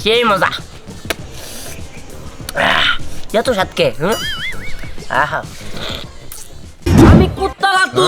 সেই মজা এত সাতকে আহা আমি কুত্তা লাতু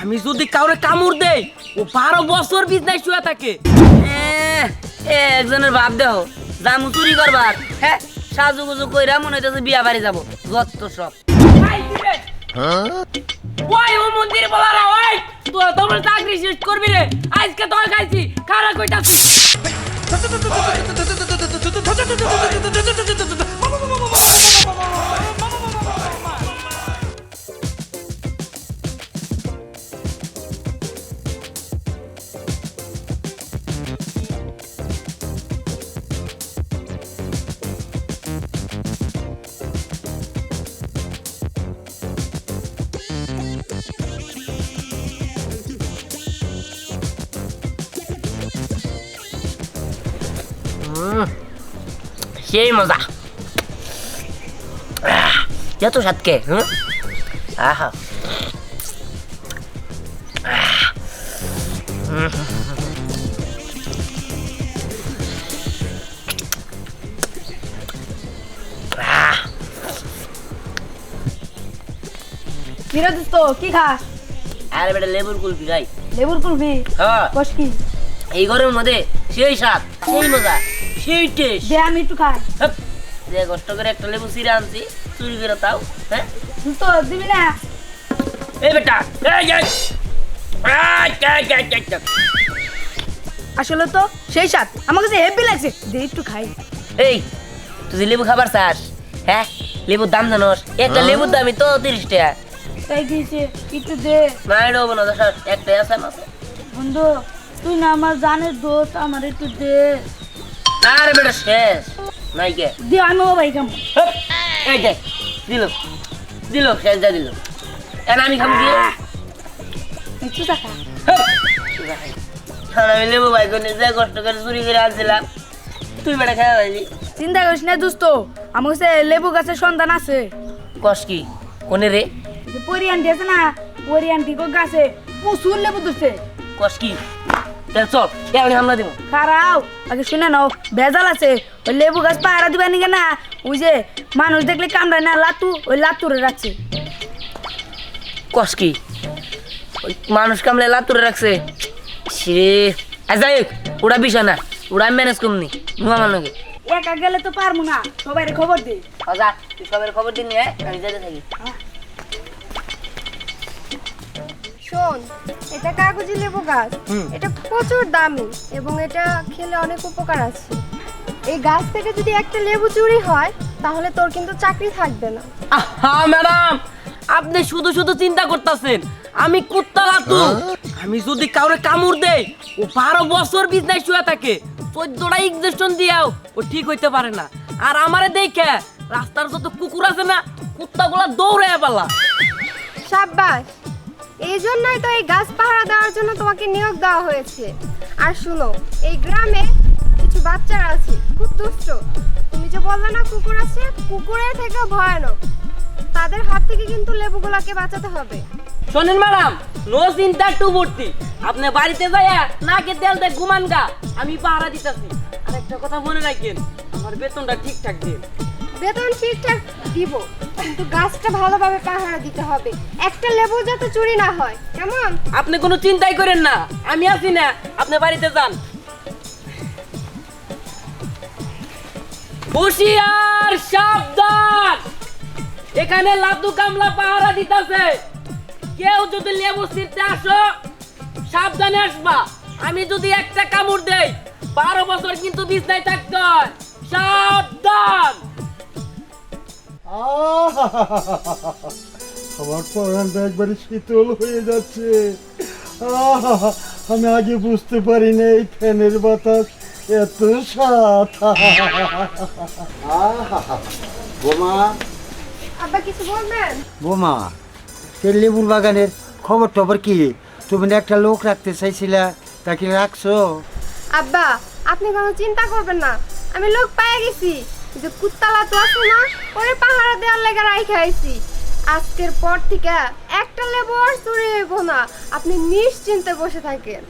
আমি যদি কাউরে কামড় দেই ও বারো বছর বিজনেস শুয়ে থাকে একজনের ভাব দেহ জামু চুরি করবার। হ্যাঁ সাজু গুজু কইরা মনে হইতেছে বিয়া বাড়ি যাব। যত সব। ওই ও মন্দির বলা রে ওই! তোর তোমার চাকরি শেষ করবি রে। আজকে তোর খাইছি। খারা কইতাছি উম, সেই মজা এত সাতকে হুম আহা কিরে দোস্ত কি খাস আরে বেটা লেবুর কুলফি খাই লেবুর কুলফি? হ্যাঁ। বস কি? এই গরমের মধ্যে সেই স্বাদ সেই মজা। সেই টেস্ট দে আমি একটু খাই। যে কষ্ট করে একটা লেবু সিরে আনছি। চুরি করে তাও হ্যাঁ? দোস্ত দিবি না। এই বেটা এই। আসলে তো সেই সাত আমার কাছে হেভি লাগছে। দে একটু খাই। এই তুই যে লেবু খাবার চাস হ্যাঁ? লেবুর দাম জানোস? একটা লেবুর দামই তো তিরিশ টাকা। তাই দিয়েছে একটু দে। মায়ের হব না দশ একটাই আছে আমার বন্ধু তুই না আমার জানের দোস্ত আমার একটু দে। আরে বেটা শেষ। নাই কে দে আমি ও ভাই হেপ, এই যে দিল। দিল শেষ যা দিল। এখন আমি খাব কি? একটু টাকা আমি লেবু ভাই করে যে কষ্ট করে চুরি করে আনছিলাম তুই বেটা খেয়ে পাইলি চিন্তা করিস না দোস্ত আমার কাছে লেবু গাছের সন্ধান আছে। কষ কি? কোনে রে? যে পরিয়ানটি আছে না গাছে প্রচুর লেবু ধরছে। কি? চল এমনি হামলা দিব। খারাও আগে শুনে নাও ভেজাল আছে। ওই লেবু গাছ পাহারা দিবা নিকে না? ওই যে মানুষ দেখলে কামড়ায় না লাতু ওই লাতুরে রাখছে। কষ কি? মানুষ কামলে লাতুরে রাখছে। সে যাই ওরা বিষয় না ওরা ম্যানেজ করুন নুয়া মানুষকে একা গেলে তো পারব না সবাই খবর দে। সবের খবর দিন নিয়ে আমি যেতে থাকি। শোন এটা কাগজি লেবু গাছ। এটা প্রচুর দামি এবং এটা খেলে অনেক উপকার আছে। এই গাছ থেকে যদি একটা লেবু চুরি হয় তাহলে তোর কিন্তু চাকরি থাকবে না। হ্যাঁ ম্যাডাম! আপনি শুধু শুধু চিন্তা করতেছেন। আমি কুত্তা লাতু আমি যদি কাউরে কামড় দেই ও বারো বছর বিজনেস শুয়ে থাকে। চোদ্দটা ইঞ্জেকশন দিয়াও ও ঠিক হইতে পারে না। আর আমারে দেখে রাস্তার যত কুকুর আছে না কুত্তাগুলা দৌড়ে পালা। সাব্বাস! এই জন্যই তো এই গাছ পাহারা দেওয়ার জন্য তোমাকে নিয়োগ দেওয়া হয়েছে। আর শুনো, এই গ্রামে কিছু বাচ্চারা আছে, খুব দুষ্ট। তুমি যে বললে না কুকুর আছে কুকুরের থেকে ভয়ানক। তাদের হাত থেকে কিন্তু লেবুগুলাকে বাঁচাতে হবে। শোনেন ম্যাডাম, নো চিন্তা, টু ভর্তি আপনি বাড়িতে যাইয়া নাকে তেল দিয়ে ঘুমান গা, আমি পাহারা দিতেছি। আর একটা কথা মনে রাখেন আমার বেতনটা ঠিকঠাক দিন। বেতন ঠিকঠাক দিব, কিন্তু গাছটা ভালোভাবে পাহারা দিতে হবে। একটা লেবু যাতে চুরি না হয়, কেমন? আপনি কোনো চিন্তাই করেন না, আমি আছি না, আপনি বাড়িতে যান। হুশিয়ার, সাবধান! এখানে লাদু কামলা পাহারা দিতেছে। কেউ যদি লেবু ছিঁড়তে আসো, সাবধানে আসবা। আমি যদি একটা কামড় দেই, বারো বছর কিন্তু বিছনায় থাকতে হয়। আমার পরানটা একবারে শীতল হয়ে যাচ্ছে! আমি আগে বুঝতে পারি না এই ফ্যানের বাতাস এত সাত। বোমা। আব্বা কিছু বলবেন? বোমা তোর লেবুর বাগানের খবর টবর কি? তুমি না একটা লোক রাখতে চাইছিলা তাকে রাখছো? আব্বা আপনি কোনো চিন্তা করবেন না। আমি লোক পাই গেছি। যে কুত্তালা তো আছে না ওরে পাহাড়ে দেওয়ার লেগে রাইখে আইছি। আজকের পর থেকে একটা লেবু আর চুরি হইব না। আপনি নিশ্চিন্তে বসে থাকেন।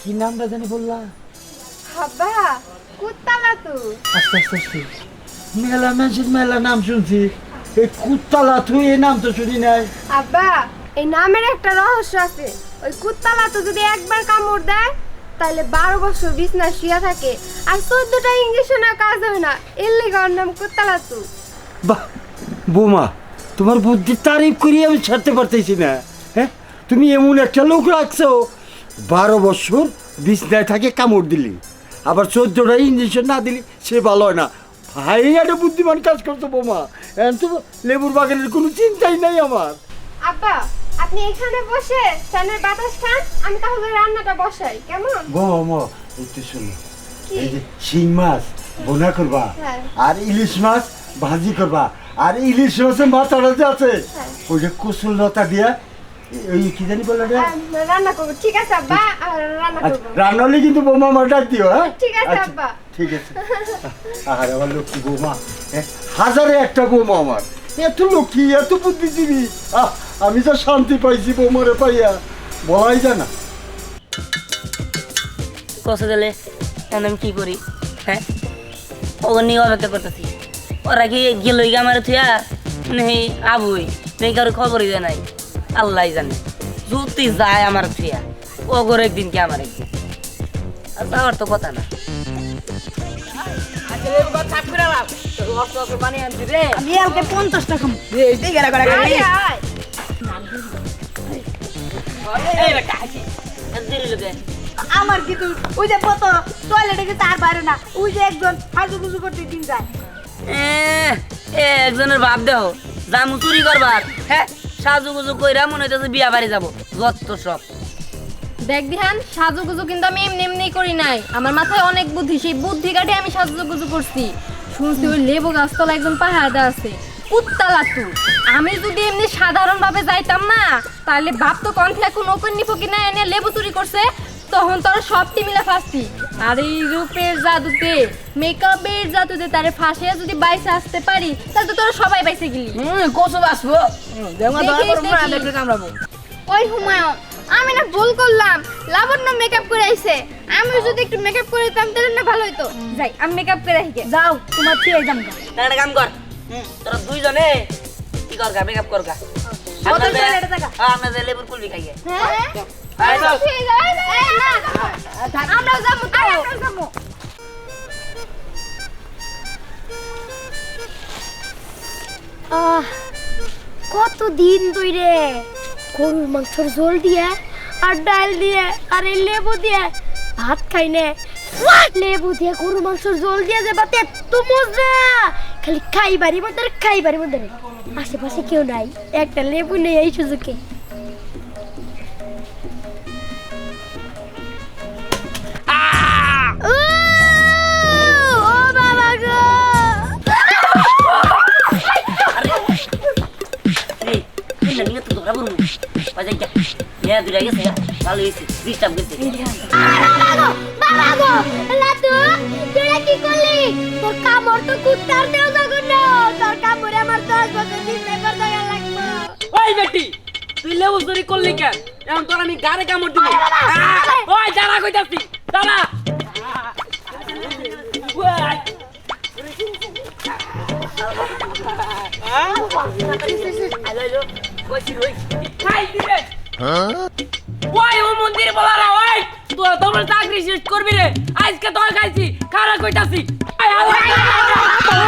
কি নামটা জানি বললা? আব্বা কুত্তালা তু। আস্তে আস্তে আস্তে। মেলা মানুষের মেলা নাম শুনছি। এই কুত্তালা তুই এই নাম তো শুনি নাই। আব্বা এই নামের একটা রহস্য আছে। ওই কুত্তালা তো যদি একবার কামড় দেয় তাহলে বারো বছর বিছনা শুয়ে থাকে আর চোদ্দটা ইঞ্জেকশনের কাজ হয় না। এর লেগে ওর নাম কুত্তালা তু বাহ বোমা তোমার বুদ্ধির তারিফ করি আমি ছাড়তে পারতেছি না হ্যাঁ? তুমি এমন একটা লোক রাখছো বারো বছর বিছনায় থাকে কামড় দিলি আবার চোদ্দটা ইঞ্জেকশন না দিলি সে ভালো হয় না। ভাই একটা বুদ্ধিমান কাজ করতো বোমা এখন তো লেবুর বাগানের কোনো চিন্তাই নাই আমার। আব্বা আপনি এখানে বসে ফ্যানের বাতাস খান আমি তাহলে রান্নাটা বসাই। কেমন? বোমা একটু শোনো? এই যে শিং মাছ বোনা করবা হ্যাঁ। আর ইলিশ মাছ ভাজি করবা। আর ইলিশ মাছের মাথাটা যে আছে হ্যাঁ। ওই যে কুসুল লতা দিয়া ওই কি জানি বলে রান্না করব। ঠিক আছে আব্বা রান্না আচ্ছা করব। রান্না হলে কিন্তু বোমা আমার ডাক দিও হ্যাঁ? ঠিক আছে, আচ্ছা, আব্বা। ঠিক আছে। আর আমার লক্ষ্মী বৌমা হ্যাঁ, হাজারে একটা বৌমা আমার। এত লক্ষ্মী এত বুদ্ধিজীবী। আহ, আমি তো শান্তি পাইছি বৌমারে পাইয়া বলাই যায় না। কষে দিলে আমি কি করি? হ্যাঁ? ওকে নিয়ে অপেক্ষা করতেছি। ওরা কি গেল আমার থুয়া নেই আবুই নেই কারও খবরই দেয় নাই? আল্লাহ জানে। যদি যায় আমার থুয়া ও করে একদিন কি আমার একদিন? আর যাওয়ার তো কথা না। আমি কালকে পঞ্চাশ আমার কিন্তু ওই যে কত টয়লেটে গেছে আর বাইরে না। ওই যে একজন গুজু করতে দিন যায়। এ এ, একজনের ভাব দেহ। জামু চুরি করবার হ্যাঁ? সাজুগুজু কইরা মনে হইতেছে বিয়া বাড়ি যাব। যত সব। দেখ দিহান সাজুগুজু কিন্তু আমি এমনি এমনি করি নাই। আমার মাথায় অনেক বুদ্ধি। সেই বুদ্ধি কাটে আমি সাজুগুজু করছি। শুনছি ওই লেবু গাছতলা একজন পাহাড়া আছে। উত্তালাতু আমি যদি এমনি সাধারণ ভাবে যাইতাম না তাহলে বাপ তো কণ্ঠে এখন ওপেন নিফো কিনা এনে লেবু চুরি করছে তখন তোর সবটি মিলে ফাঁসতি। আর এই রূপের জাদুতে মেকআপের জাদুতে তারে ফাঁসে যদি বাইসে আসতে পারি তাহলে তো তোরা সবাই বাইসে গেলি। হুম কচু বাসবো ওই হুমায়ুন আমি না ভুল করলাম। লাবণ্য মেকআপ করে আইছে। আমি যদি একটু মেকআপ করে দিতাম তাহলে না ভালো হতো যাই আমি মেকআপ করে আসি যাও। তোমার থেকে যাম না একটা কাম কর। তোরা দুইজনে কি কর গা মেকআপ কর গা কত টাকা এটা টাকা? আপনাদের লেবুর কুলবি খাইয়ে হ্যাঁ আয় চল। ঠিক আছে এই না আমরা যাব তো আমরা যাব আহ কত দিন ধরে গরুর মাংসর ঝোল দিয়ে আর ডাল দিয়ে আর এই লেবু দিয়ে ভাত খাই নে লেবু দিয়ে গরুর মাংসর ঝোল দিয়ে যে ভাত এত মজা খালি খাইবারই মধ্যে রে, খাইবারই মধ্যে। আশেপাশে কেউ নাই একটা লেবু নেই এই সুযোগে ও, ও বাবা গো এই, এই না, নিয়ে তো ধরা পড়ব। বাজাই যা। কি করলি? তোর কামড় তো কুত্তার দেও জগন্ন তোর কামড়ে আমার দশ বছর দিতে করতে লাগবো। ওই বেটি তুই লেবু চুরি করলি কেন? এখন তোর আমি গাড়ে কামড় দিব। ওই যারা কইতাছি। যারা ওই ও মন্দির বলারা ওই। তোর তোমার চাকরি শেষ করবি রে। আজকে তোর খাইছি খারা কইতাছি?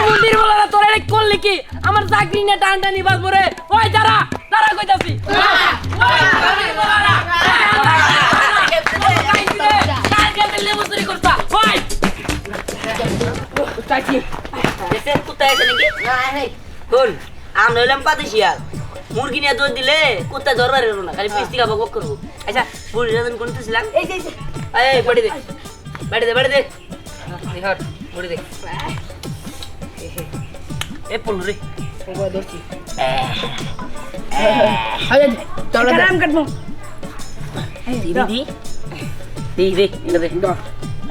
মন্দির বলারা তোর এটা করলি কি? আমার চাকরি নিয়ে টান টানি বাজবো রে। ওই। যারা কইতাছি! তোর শোন আমরা হইলাম পাতি শিয়াল মুরগি নিয়ে দৌড় দিলে কুত্তা ধরবার এলো না খালি পিস্তি খাব বক করব। আচ্ছা বুড়ি রাজন কোন এই যে এই বাড়ি দে। বাড়ি দে বাড়ি দে। হট বুড়ি দে। এ পড়ল রে। গ্রাম কাটবো। দি দি দি দি এটা দে।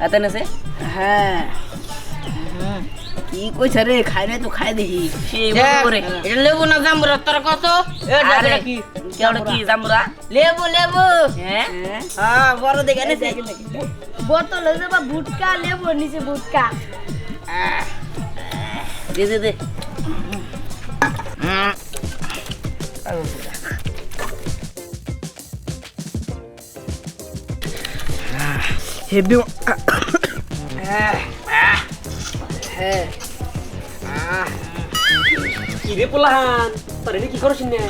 আতে না সে হ্যাঁ। কি কইছে রে খাই নাই তো খাই দেখি সেই মতো করে এটা লেবু না জাম্বুরা তোর কত আরে, কেওড়া কি জাম্বুরা লেবু লেবু হ্যাঁ হ্যাঁ বড় দেখে এনেছে বোতল হয়ে যাবা ভুটকা লেবু নিচে ভুটকা দে দে দে হেবি কি রে পোলাহান তোর এনে কি করছিস না?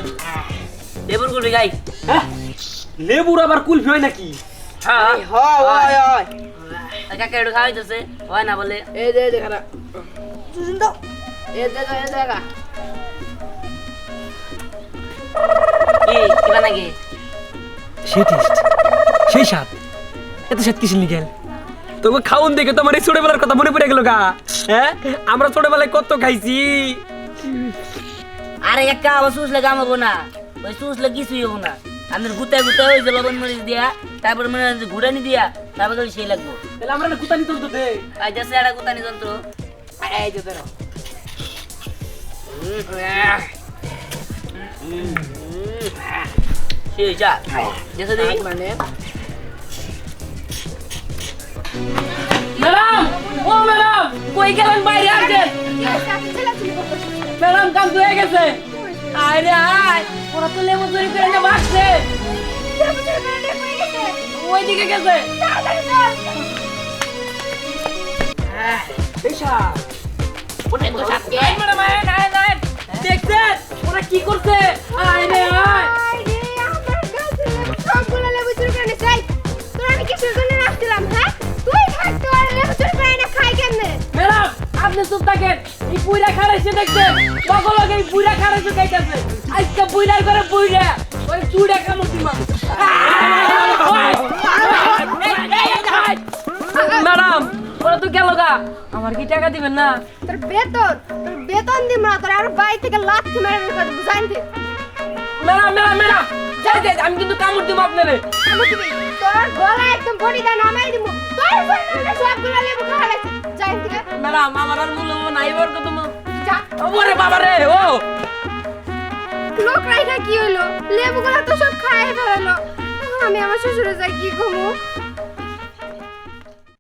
লেবুর গুলি গাই হ্যাঁ? লেবুর আবার কুলফি হয় নাকি? হ্যাঁ। হয় হয় হয়। কাকা একটু খাওয়াইতেছে হয় না বলে। এই দে দে খানা। সুজন তো। এই দে দে এই দে কি কিবা নাকি? সেই টেস্ট সেই স্বাদ। এত স্বাদ কিসের নিকেল তোকে খাউন দেখে তোমার এই ছোটবেলার কথা মনে পড়ে গেল গা। হ্যাঁ? আমরা ছোটবেলায় কত খাইছি। আরে একটা আবার সুসলে কামাবো না। ওই সুসলে কিছুই হব না। আমাদের গুতায় গুতায় ওই যে লবণ মরিচ দিয়া তারপর মনে হয় যে ঘুরানি দিয়া তারপর খালি সেই লাগবো। তাহলে আমরা কুতা নিত তো দে। আর যাচ্ছে একটা গুতানি যন্ত্র এই যে ধরো। সেই যা। মানে ম্যাডাম! ও ম্যাডাম! কই গেলেন বাইরে আসছেন ম্যাডাম কাজ হয়ে গেছে। আরে আয় ওরা তো লেবু চুরি করে নিয়ে ভাগছে ওইদিকে গেছে। দেখছেন? ওরা কি করছে? আয় রে আয়। সবগুলো লেবু চুরি করে নিয়ে যাই তোর আমি কিসের জন্য রাখছিলাম হ্যাঁ? আপনি চুপ থাকেন। এই বুইরা খারাইছে দেখছেন লগে এই বুইরা খারাইছে খাইতেছে আজকে বুইরার করে বুইরা। ওই চুড়া কামড় দিমা ম্যাডাম ওরা তো গেল গা। আমার কি টাকা দিবেন না? তোর বেতন তোর বেতন দিব না তোর আর বাড়ি থেকে লাথি মেরে দেবো জানতে ম্যাডাম ম্যাডাম ম্যাডাম। যাই যাই, আমি কিন্তু কামড় দিব আপনারে। তোর গলা একদম ভরি দা নামাই দিব তোর জন্য সবগুলো লেবু খাওয়া লাগছে জানতে ম্যাডাম, আমার আর মূল্য নাই বর কত যা ওরে বাবা রে ও! লোক রাইখা কি হলো? লেবুগুলো তো সব খায় ফেলালো। আমি আমার শ্বশুরে যাই কি কমু?